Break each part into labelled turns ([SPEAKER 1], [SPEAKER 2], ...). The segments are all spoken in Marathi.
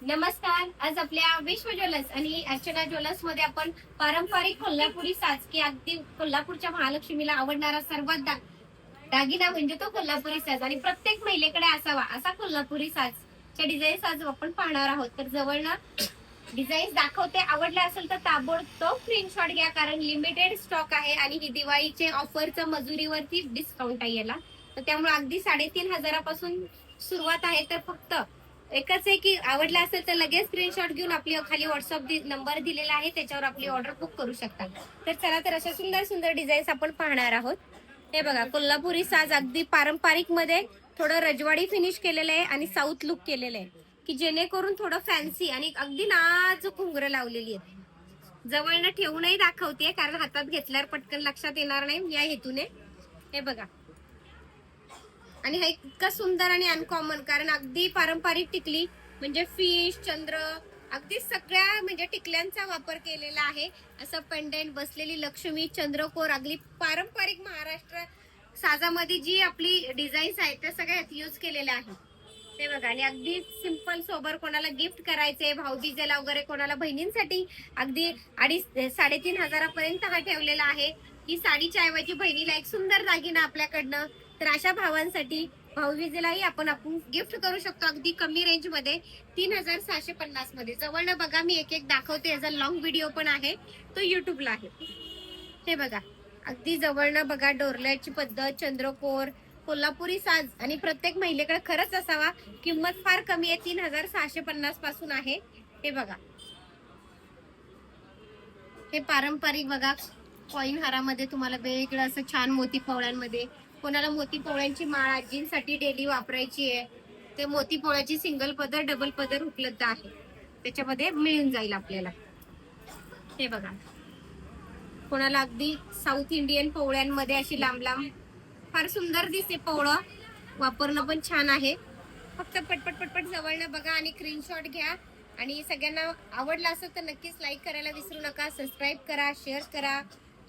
[SPEAKER 1] नमस्कार आज आपल्या विश्व ज्वेलर्स आणि अर्चना ज्वेलर्समध्ये आपण पारंपरिक कोल्हापुरी साज की अगदी कोल्हापूरच्या महालक्ष्मीला आवडणारा सर्वात दा- दागिना म्हणजे तो कोल्हापुरी साज आणि प्रत्येक महिलेकडे असावा असा कोल्हापुरी साजच्या डिझाईन्स आज आपण पाहणार आहोत. तर जवळनं डिझाईन्स दाखवते आवडला असेल तर ताबडतोब स्क्रीनशॉट घ्या कारण लिमिटेड स्टॉक आहे आणि ही दिवाळीचे ऑफरचं मजुरीवरती डिस्काउंट आहे याला. तर त्यामुळे अगदी साडेतीन हजारापासून सुरुवात आहे तर फक्त एकच आहे की आवडलं असेल तर लगेच स्क्रीनशॉट घेऊन आपली खाली व्हॉट्सअप नंबर दिलेला आहे त्याच्यावर आपली ऑर्डर बुक करू शकता. तर चला तर अशा सुंदर सुंदर डिझाईन्स आपण पाहणार आहोत. हे बघा कोल्हापुरी साज अगदी पारंपरिकमध्ये थोडं रजवाडी फिनिश केलेलं आहे आणि साऊथ लुक केलेलं आहे. की जेणेकरून थोडं फॅन्सी आणि अगदी नाजूक घुंगरं लावलेली आहेत. जवळनं ठेवूनही दाखवते कारण हातात घेतल्यावर पटकन लक्षात येणार नाही या हेतूने. हे बघा. आणि हा इतका सुंदर आणि अनकॉमन कारण अगदी पारंपरिक टिकली म्हणजे फिश चंद्र अगदी सगळ्या म्हणजे टिकल्यांचा वापर केलेला आहे. असं पेंडेंट बसलेली लक्ष्मी चंद्रकोर अगदी पारंपरिक महाराष्ट्र साजामध्ये जी आपली डिझाईन्स आहेत त्या सगळ्यात यूज केलेल्या आहेत. ते बघा आणि अगदी सिंपल सोबर कोणाला गिफ्ट करायचे भाऊबीजेला वगैरे कोणाला बहिणींसाठी अगदी अडीच साडेतीन हजारापर्यंत हा ठेवलेला आहे. ही साडीच्या ऐवजी बहिणीला एक सुंदर दागिना आपल्याकडनं तर अशा भावांसाठी भाऊबीजेलाही आपण आपण गिफ्ट करू शकतो. अगदी कमी रेंजमध्ये तीन हजार सहाशे पन्नासमध्ये. जवळनं बघा मी एक एक दाखवते. याचा लॉंग व्हिडिओ पण आहे. तो युट्यूबला आहे. हे बघा. अगदी जवळनं बघा डोरल्याची पद्धत चंद्रकोर कोल्हापुरी साज आणि प्रत्येक महिलेकडे खरंच असावा. किंमत फार कमी आहे. तीन हजार सहाशे पन्नासपासून आहे. हे बघा. हे पारंपरिक बघा. कॉईन हारामध्ये तुम्हाला वेगळं असं छान मोती पवळ्यांमध्ये. कोणाला मोती पोळ्यांची माळ आजींसाठी डेली वापरायची आहे ते मोती पोळ्याची सिंगल पदर डबल पदर उपलब्ध आहे. त्याच्यामध्ये मिळून जाईल आपल्याला. हे बघा. कोणाला अगदी साऊथ इंडियन पोवळ्यांमध्ये अशी लांब लांब फार सुंदर दिसते पोवळं. वापरणं पण छान आहे. फक्त पटपट पटपट जवळनं बघा आणि स्क्रीनशॉट घ्या. आणि सगळ्यांना आवडला असेल तर नक्कीच लाईक करायला विसरू नका सबस्क्राईब करा शेअर करा.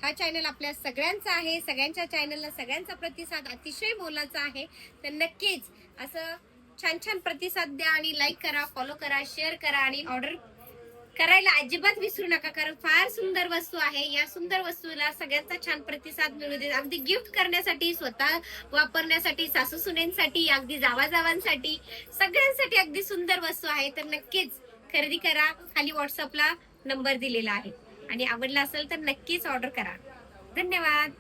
[SPEAKER 1] हा चॅनल आपल्या सगळ्यांचा आहे. सगळ्यांच्या चॅनलला सगळ्यांचा प्रतिसाद अतिशय मोलाचा आहे. तर नक्कीच असं छान छान प्रतिसाद द्या आणि लाईक करा फॉलो करा शेअर करा आणि ऑर्डर करायला अजिबात विसरू नका. कारण फार सुंदर वस्तू आहे. या सुंदर वस्तूला सगळ्यांचा छान प्रतिसाद मिळू दे. अगदी गिफ्ट करण्यासाठी स्वतः वापरण्यासाठी सासू सुनेंसाठी अगदी जावाजावांसाठी सगळ्यांसाठी अगदी सुंदर वस्तू आहे. तर नक्कीच खरेदी करा. खाली व्हॉट्सअपला नंबर दिलेला आहे. आणि आवडला असेल तर नक्कीच ऑर्डर करा. धन्यवाद.